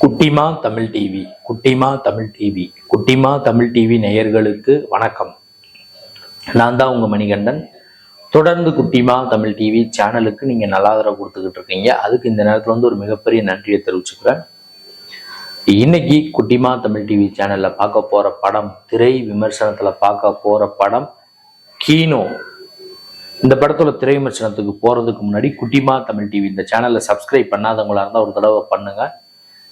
குட்டிமா தமிழ் டிவி குட்டிமா தமிழ் டிவி குட்டிமா தமிழ் டிவி நேயர்களுக்கு வணக்கம். நான் தான் உங்க மணிகண்டன். தொடர்ந்து குட்டிமா தமிழ் டிவி சேனலுக்கு நீங்க நல்ல ஆதரவு கொடுத்துக்கிட்டு இருக்கீங்க. அதுக்கு இந்த நேரத்துல வந்து ஒரு மிகப்பெரிய நன்றியை தெரிவிச்சுக்கிறேன். இன்னைக்கு குட்டிமா தமிழ் டிவி சேனல்ல பார்க்க போற படம் திரை விமர்சனத்துல பார்க்க போற படம் கீனோ. இந்த படத்தோட திரை விமர்சனத்துக்கு போறதுக்கு முன்னாடி குட்டிமா தமிழ் டிவி இந்த சேனலை சப்ஸ்கிரைப் பண்ணாதவங்களா இருந்தால் ஒரு தடவை பண்ணுங்க.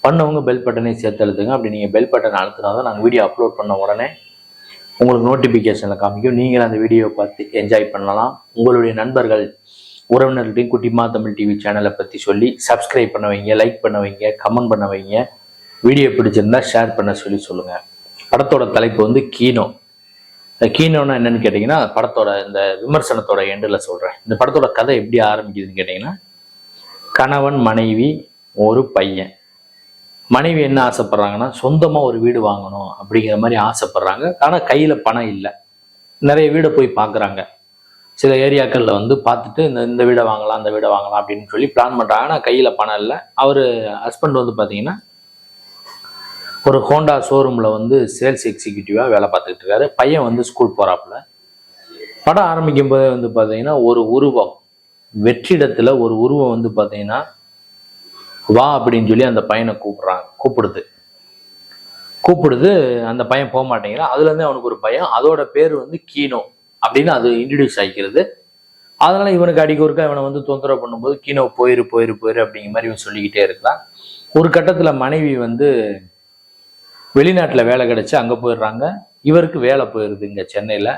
பண்ணவங்க பெல் பட்டனை சேர்த்து அழுத்துங்க. அப்படி நீங்கள் பெல் பட்டன் அழுத்தினா தான் நாங்கள் வீடியோ அப்லோட் பண்ண உடனே உங்களுக்கு நோட்டிஃபிகேஷனில் காமிக்கும். நீங்கள் அந்த வீடியோவை பார்த்து என்ஜாய் பண்ணலாம். உங்களுடைய நண்பர்கள் உறவினர்களையும் குட்டிமா தமிழ் டிவி சேனலை பற்றி சொல்லி சப்ஸ்கிரைப் பண்ண வைங்க லைக் பண்ண வைங்க கமெண்ட் பண்ண வைங்க. வீடியோ பிடிச்சிருந்தா ஷேர் பண்ண சொல்லி சொல்லுங்கள் படத்தோட தலைப்பு வந்து கீனோ. இந்த கீனோன்னா என்னன்னு கேட்டிங்கன்னா படத்தோட இந்த விமர்சனத்தோட எண்டில் சொல்கிறேன் இந்த படத்தோட கதை எப்படி ஆரம்பிக்குதுன்னு கேட்டிங்கன்னா கணவன் மனைவி ஒரு பையன். மனைவி என்ன ஆசைப்படுறாங்கன்னா சொந்தமாக ஒரு வீடு வாங்கணும் அப்படிங்கிற மாதிரி ஆசைப்படுறாங்க. ஆனால் கையில் பணம் இல்லை. நிறைய வீடை போய் பார்க்குறாங்க. சில ஏரியாக்களில் வந்து பார்த்துட்டு இந்த இந்த வீடை வாங்கலாம் அந்த வீடை வாங்கலாம் அப்படின்னு சொல்லி பிளான் பண்ணுறாங்க ஆனால் கையில் பணம் இல்லை. அவர் ஹஸ்பண்ட் வந்து பார்த்தீங்கன்னா ஒரு ஹோண்டா ஷோரூமில் வந்து சேல்ஸ் எக்ஸிக்யூட்டிவாக வேலை பார்த்துக்கிட்டு இருக்காரு. பையன் வந்து ஸ்கூல் போகிறாப்புல படம் ஆரம்பிக்கும் போதே வந்து பார்த்தீங்கன்னா ஒரு உருவம் வெற்றிடத்தில் ஒரு உருவம் வந்து பார்த்தீங்கன்னா வா அப்படின்னு சொல்லி அந்த பையனை கூப்பிட்றான் கூப்பிடுது. கூப்பிடுது அந்த பையன் போக மாட்டேங்கிறான். அதுலேருந்து அவனுக்கு ஒரு பையன் அதோட பேர் வந்து கீனோ அப்படின்னு அது இன்ட்ரடியூஸ் ஆகிக்கிறது அதனால இவனுக்கு அடிக்க ஒருக்கா இவனை வந்து தொந்தரவு பண்ணும்போது கீனோ போயிரு போயிரு போயிரு அப்படிங்கிற மாதிரி இவன் சொல்லிக்கிட்டே இருக்கிறான். ஒரு கட்டத்தில் மனைவி வந்து வெளிநாட்டில் வேலை கிடச்சி அங்கே போயிடுறாங்க. இவருக்கு வேலை போயிடுது இங்கே சென்னையில்.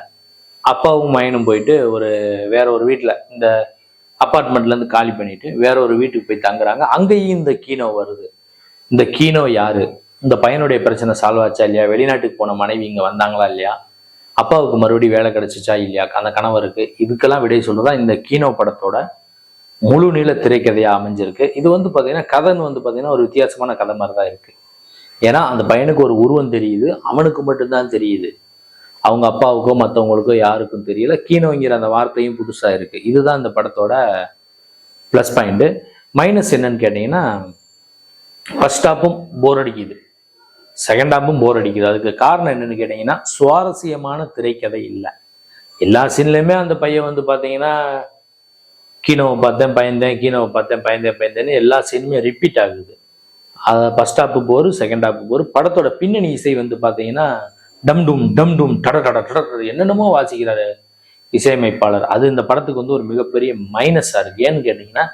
அப்பாவும் மயனும் போயிட்டு ஒரு வேற ஒரு வீட்டில் இந்த அப்பார்ட்மெண்ட்லேருந்து காலி பண்ணிட்டு வேற ஒரு வீட்டுக்கு போய் தங்குறாங்க. அங்கேயும் இந்த கீனோ வருது. இந்த கீனோ யாரு? இந்த பையனுடைய பிரச்சனை சால்வ் ஆச்சா இல்லையா? வெளிநாட்டுக்கு போன மனைவி இங்கே வந்தாங்களா இல்லையா? அப்பாவுக்கு மறுபடியும் வேலை கிடைச்சிச்சா இல்லையா? அந்த கணவருக்கு. இதுக்கெல்லாம் விடை சொல்றதா இந்த கீனோ படத்தோட முழு நீள திரைக்கதையா அமைஞ்சிருக்கு. இது வந்து பார்த்தீங்கன்னா கதைன்னு வந்து பார்த்தீங்கன்னா ஒரு வித்தியாசமான கதை மாதிரி தான் இருக்கு. ஏன்னா அந்த பையனுக்கு ஒரு உருவம் தெரியுது. அவனுக்கு மட்டும்தான் தெரியுது. அவங்க அப்பாவுக்கோ மற்றவங்களுக்கோ யாருக்கும் தெரியல. கீனோங்கிற அந்த வார்த்தையும் புதுசாக இருக்குது இதுதான் இந்த படத்தோட ப்ளஸ் பாயிண்ட்டு மைனஸ் என்னன்னு கேட்டிங்கன்னா ஃபர்ஸ்ட் ஹாப்பும் போர் அடிக்குது. செகண்ட் ஹாப்பும் போர் அடிக்குது. அதுக்கு காரணம் என்னன்னு கேட்டிங்கன்னா சுவாரஸ்யமான திரைக்கதை இல்லை. எல்லா சீன்லையுமே அந்த பையன் வந்து பார்த்தீங்கன்னா கீனோவை பார்த்தேன் பயந்தேன் கீனோவை பார்த்தேன் பயந்தேன் பயந்தேன்னு எல்லா சீனுமே ரிப்பீட் ஆகுது. First half bore second half bore படத்தோட பின்னணி இசை வந்து பார்த்தீங்கன்னா டம் டும் டம் டும் டட டட டட என்னென்னமோ வாசிக்கிறாரு இசையமைப்பாளர். அது இந்த படத்துக்கு வந்து ஒரு மிகப்பெரிய மைனஸாக இருக்குது ஏன்னு கேட்டிங்கன்னா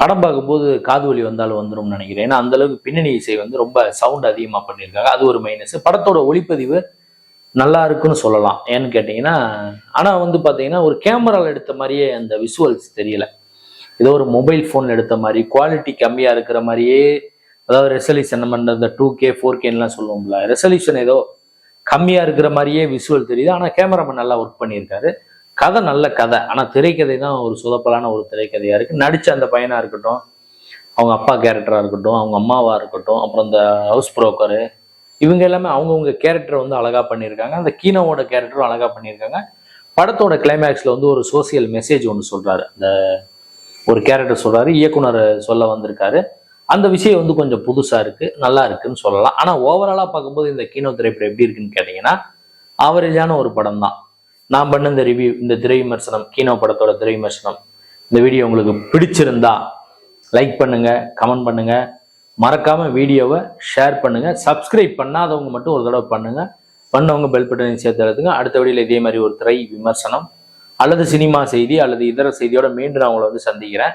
படம் பார்க்கும்போது காது வலி வந்தாலும் வந்துடும் நினைக்கிறேன். ஏன்னா அந்த அளவுக்கு பின்னணி இசை வந்து ரொம்ப சவுண்ட் அதிகமாக பண்ணியிருக்காங்க. அது ஒரு மைனஸ் படத்தோட ஒளிப்பதிவு நல்லா இருக்குன்னு சொல்லலாம். ஏன்னு கேட்டிங்கன்னா ஆனால் வந்து பார்த்தீங்கன்னா ஒரு கேமராவில் எடுத்த மாதிரியே அந்த விஷுவல்ஸ் தெரியல. ஏதோ ஒரு மொபைல் ஃபோன் எடுத்த மாதிரி குவாலிட்டி கம்மியாக இருக்கிற மாதிரியே அதாவது ரெசல்யூஷன் நம்ம இந்த டூ கே ஃபோர் கேன்லாம் சொல்லுவோம்ல. ரெசல்யூஷன் ஏதோ கம்மியாக இருக்கிற மாதிரியே விஷுவல் தெரியுது. ஆனால் கேமராமேன் நல்லா ஒர்க் பண்ணியிருக்காரு. கதை நல்ல கதை. ஆனால் திரைக்கதை தான் ஒரு சுதப்பலான ஒரு திரைக்கதையாக இருக்குது நடித்த அந்த பையனாக இருக்கட்டும் அவங்க அப்பா கேரக்டராக இருக்கட்டும் அவங்க அம்மாவாக இருக்கட்டும் அப்புறம் இந்த ஹவுஸ் புரோக்கரு இவங்க எல்லாமே அவங்கவுங்க கேரக்டர் வந்து அழகாக பண்ணியிருக்காங்க. அந்த கீனோவோட கேரக்டரும் அழகாக பண்ணியிருக்காங்க. படத்தோட கிளைமேக்ஸில் வந்து ஒரு சோசியல் மெசேஜ் ஒன்று சொல்கிறாரு அந்த ஒரு கேரக்டர் சொல்கிறாரு இயக்குனர் சொல்ல வந்திருக்காரு. அந்த விஷயம் வந்து கொஞ்சம் புதுசாக இருக்குது நல்லா இருக்குன்னு சொல்லலாம். ஆனால் ஓவராலாக பார்க்கும்போது இந்த கீனோ திரைப்படம் எப்படி இருக்குன்னு கேட்டிங்கன்னா ஆவரேஜான ஒரு படம் தான். நான் பண்ண இந்த ரிவ்யூ இந்த திரை விமர்சனம் கீனோ படத்தோட திரை விமர்சனம் இந்த வீடியோ உங்களுக்கு பிடிச்சிருந்தா லைக் பண்ணுங்கள் கமெண்ட் பண்ணுங்கள் மறக்காமல் வீடியோவை ஷேர் பண்ணுங்கள் சப்ஸ்கிரைப் பண்ணாதவங்க மட்டும் ஒரு தடவை பண்ணுங்கள் பண்ணவங்க பெல் பட்டனை சேர்த்து எழுதுங்க அடுத்த வீடியோவில் இதே மாதிரி ஒரு திரை விமர்சனம் அல்லது சினிமா செய்தி அல்லது இதர செய்தியோட மீண்டும் நான் உங்களை வந்து சந்திக்கிறேன்.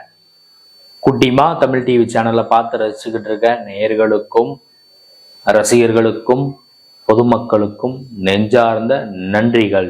குட்டிமா தமிழ் டிவி சேனலை பார்த்து ரசிச்சுக்கிட்டு இருக்க நேயர்களுக்கும் ரசிகர்களுக்கும் பொதுமக்களுக்கும் நெஞ்சார்ந்த நன்றிகள்.